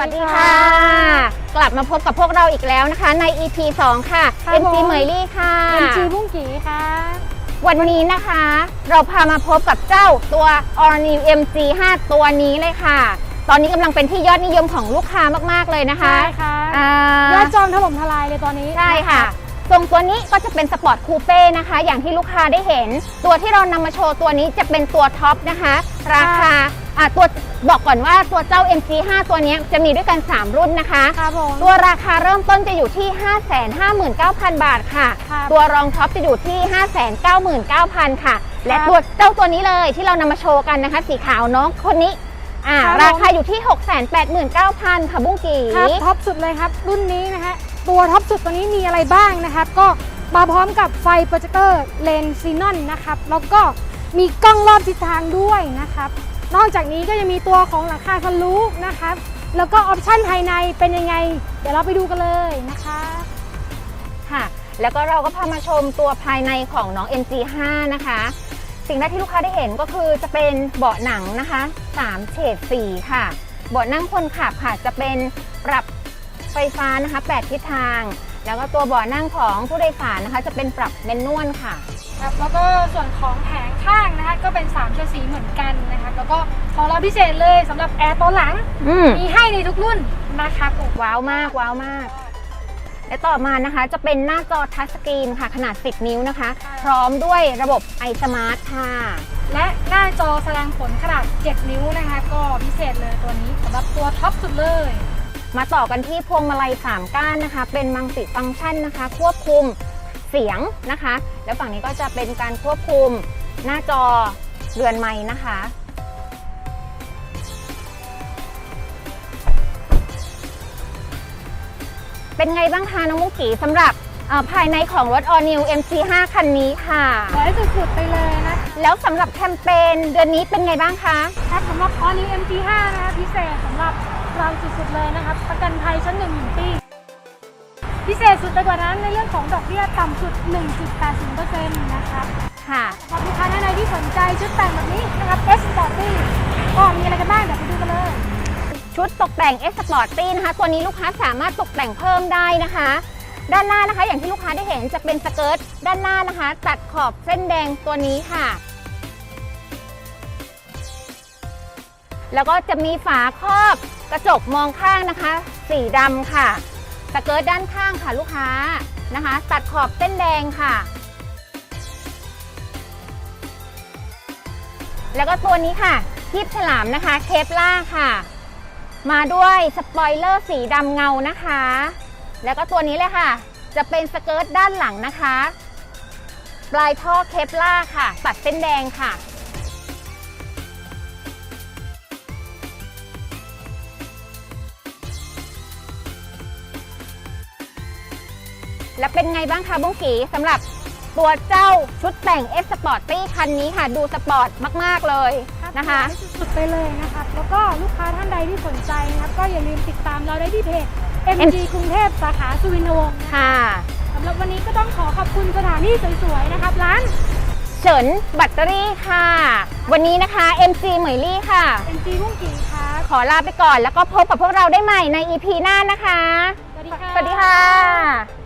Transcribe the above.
วัสดีค่ะ กลับมาพบกับพวกเราอีกแล้วนะคะ ใน EP 2 ค่ะ ครับ MC ผม เหมยลี่ค่ะเป็นจีบุ้งกี่ค่ะ วันนี้นะคะ เราพามาพบกับเจ้าตัว All New MG 5 ตัวนี้เลยค่ะ ตอนนี้กำลังเป็นที่ยอดนิยมของลูกค้ามากๆเลยนะคะใช่ค่ะอ่ายอดจองถล่มทลายเลยตอนนี้ใช่ค่ะ ทรงตัวนี้ก็จะเป็นสปอร์ตคูเป้นะคะ อย่างที่ลูกค้าได้เห็น ตัวที่เรานำมาโชว์ตัวนี้จะเป็นตัวท็อปนะคะ ราคา อะตัวบอกก่อนว่าตัวเจ้า MG5 ตัวนี้จะมีด้วยกัน 3 รุ่นนะคะ ครับผม ตัวราคาเริ่มต้นจะอยู่ที่ 559,000 บาทค่ะ ครับ ตัวรองท็อปจะอยู่ที่ 599,000 ค่ะ และครับตัวเจ้าตัวนี้เลยที่เรานำมาโชว์กันนะคะ สีขาวน้องคนนี้อ่าครับราคาอยู่ที่ 689,000 ค่ะบุ้งกี ครับท็อปสุดเลยครับ รุ่นนี้นะฮะตัวท็อปสุดตัวนี้มีอะไรบ้างนะครับ ก็มาพร้อมกับไฟโปรเจคเตอร์เลนซีนอนนะครับ แล้วก็มีกล้องรอบทิศทางด้วยนะครับ นอกจากนี้ก็ยังมีตัวของหลังคาซันลูกนะครับแล้วก็ออปชั่นภายในเป็นยังไง เดี๋ยวเราไปดูกันเลยนะคะค่ะ แล้วก็เราก็พามาชมตัวภายในของน้อง MG5 นะคะ สิ่งแรกที่ลูกค้าได้เห็นก็คือจะเป็นเบาะหนังนะคะ3เฉดสีค่ะ เบาะนั่งคนขับค่ะจะเป็นปรับไฟฟ้านะคะ 8 ทิศทาง แล้วก็ตัวเบาะนั่งของผู้โดยสารนะคะ จะเป็นปรับเมนนวลค่ะ ครับแล้วก็ส่วนของแผงข้างนะคะก็เป็น3เฉดสีเหมือนกันนะครับแล้วก็ของเราพิเศษเลยสำหรับแอร์ตัวหลัง อืมมีให้ในทุกรุ่นนะครับผมว้าวมากว้าวมาก และต่อมานะคะจะเป็นหน้าจอทัชสกรีนค่ะ ขนาด 10 นิ้วนะคะ พร้อมด้วยระบบ iSmart ค่ะ และหน้าจอแสดงผลขนาด 7 นิ้วนะคะ ก็พิเศษเลยตัวนี้สำหรับตัวท็อปสุดเลย มาต่อกันที่พวงมาลัย3ก้านนะคะ เป็นมังติฟังก์ชันนะคะ ควบคุมเสียงนะคะ แล้วฝั่งนี้ก็จะเป็นการควบคุมหน้าจอเรือนไม้นะคะ เป็นไงบ้างคะน้องมุกกี้สำหรับเอ่อภายในของรถ All New MC5 คันนี้ค่ะสวยสุดๆไปเลยนะ แล้วสำหรับแคมเปญเดือนนี้เป็นไงบ้างคะครับสำหรับ All New MT5 นะคะ พิเศษสำหรับเราสุดๆเลยนะครับ ประกันภัยชั้นหนึ่งหนึ่งปีพิเศษสุดไปกว่านั้นในเรื่องของดอกเบี้ยต่ำสุด 1.80%นะครับค่ะสำหรับลูกค้าท่านใดที่สนใจชุดแต่งแบบนี้นะครับ S Sporty ก็มีอะไรกันบ้างเดี๋ยวไปดูกันเลย ชุดตกแต่ง S Sporty นะคะตัวนี้ลูกค้าสามารถตกแต่งเพิ่มได้นะคะ ด้านหน้านะคะ อย่างที่ลูกค้าได้เห็นจะเป็นสเกิร์ตด้านหน้านะคะ ตัดขอบเส้นแดงตัวนี้ค่ะ แล้วก็จะมีฝาครอบกระจกมองข้างนะคะ สีดำค่ะ สเกิร์ตด้านข้างค่ะลูกค้านะคะ ตัดขอบเส้นแดงค่ะ แล้วก็ตัวนี้ค่ะคีบฉลามนะคะเคปล่าค่ะ มาด้วยสปอยเลอร์สีดำเงานะคะ แล้วก็ตัวนี้เลยค่ะ จะเป็นสเกิร์ตด้านหลังนะคะ ปลายท่อเคปล่าค่ะ ตัดเส้นแดงค่ะ และเป็นไงบ้างคะบุ้งกีสำหรับตัวเจ้าชุดแต่ง F Sporty คันนี้ค่ะ ดูสปอร์ตมาก ๆ เลยนะคะ สุดๆไปเลยนะครับแล้วก็ลูกค้าท่านใดที่สนใจนะครับ ก็อย่าลืมติดตามเราได้ที่เพจ MG กรุงเทพสาขาสุวินทวงศ์นะค่ะสำหรับวันนี้ก็ต้องขอขอบคุณสถานที่สวยๆนะครับร้านเฉินแบัตเตอรี่ค่ะ วันนี้นะคะ MC เหมยลี่ค่ะ MG รุ่งกิ่งครับขอลาไปก่อนแล้วก็พบกับพวกเราได้ใหม่ใน EP หน้านะคะ สวัสดีค่ะสวัสดีค่ะ